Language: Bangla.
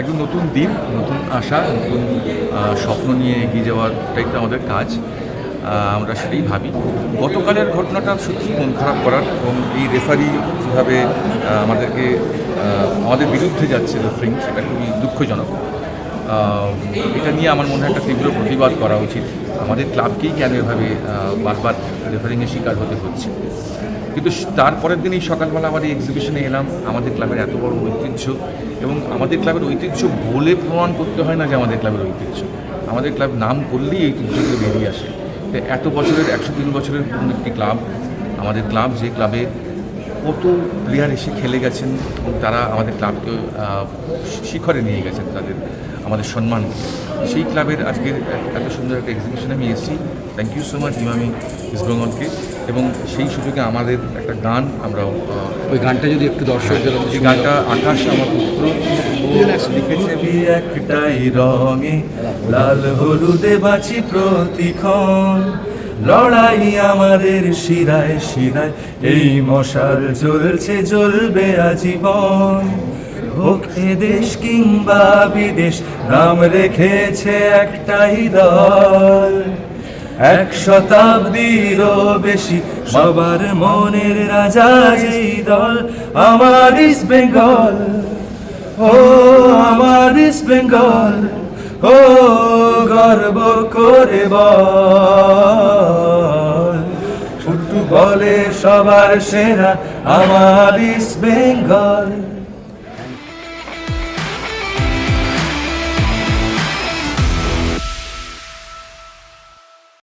একদম নতুন দিন, নতুন আশা, নতুন স্বপ্ন নিয়ে এগিয়ে যাওয়াটাই তো আমাদের কাজ। আমরা সেটাই ভাবি। গতকালের ঘটনাটা সত্যি মন খারাপ করার এবং এই রেফারি যেভাবে আমাদেরকে আমাদের বিরুদ্ধে যাচ্ছে রেফারিং সেটা খুবই দুঃখজনক। এটা নিয়ে আমার মনে হয় একটা তীব্র প্রতিবাদ করা উচিত। আমাদের ক্লাবকেই কেন এভাবে বারবার রেফারিংয়ের শিকার হতে হচ্ছে? কিন্তু তারপরের দিনই সকালবেলা আমার এই এক্সিবিশনে এলাম। আমাদের ক্লাবের এত বড় ঐতিহ্য এবং আমাদের ক্লাবের ঐতিহ্য বলে প্রমাণ করতে হয় না যে আমাদের ক্লাবের ঐতিহ্য। আমাদের ক্লাব নাম করলেই ঐতিহ্যগুলো বেরিয়ে আসে। এত বছরের, একশো তিন বছরের পুরনো একটি ক্লাব, আমাদের ক্লাব যে ক্লাবে কত প্লেয়ার এসে খেলে গেছেন এবং তারা আমাদের ক্লাবকে শিখরে নিয়ে গেছেন তাদের আমাদের সম্মান। সেই ক্লাবের আজকের এত সুন্দর একটা এক্সিবিশনে আমি এসেছি। Thank you so much Emami East বেঙ্গলকে এবং সেই সুযোগে আমাদের একটা গান আমরা ওই গানটা যদি একটু দর্শকদের এই গানটা আকাশ আমার পুত্র লিখেছে একটাই রঙে লাল হলুদে বাঁচি প্রতিক্ষণ। লড়াই আমাদের শিরায় শিরায়, এই মশাল জ্বলছে, জ্বলবে আজীবন। হোক দেশ কিংবা বিদেশ, নাম রেখেছে একটাই দল। এক শতাব্দীরও বেশি সবার মনের রাজা এই দল, আমার ইস্ট বেঙ্গল। ও আমার ইস্ট বেঙ্গল, ও গর্ব করে বল। ফুটবলে সবার সেরা আমার ইস্ট বেঙ্গল।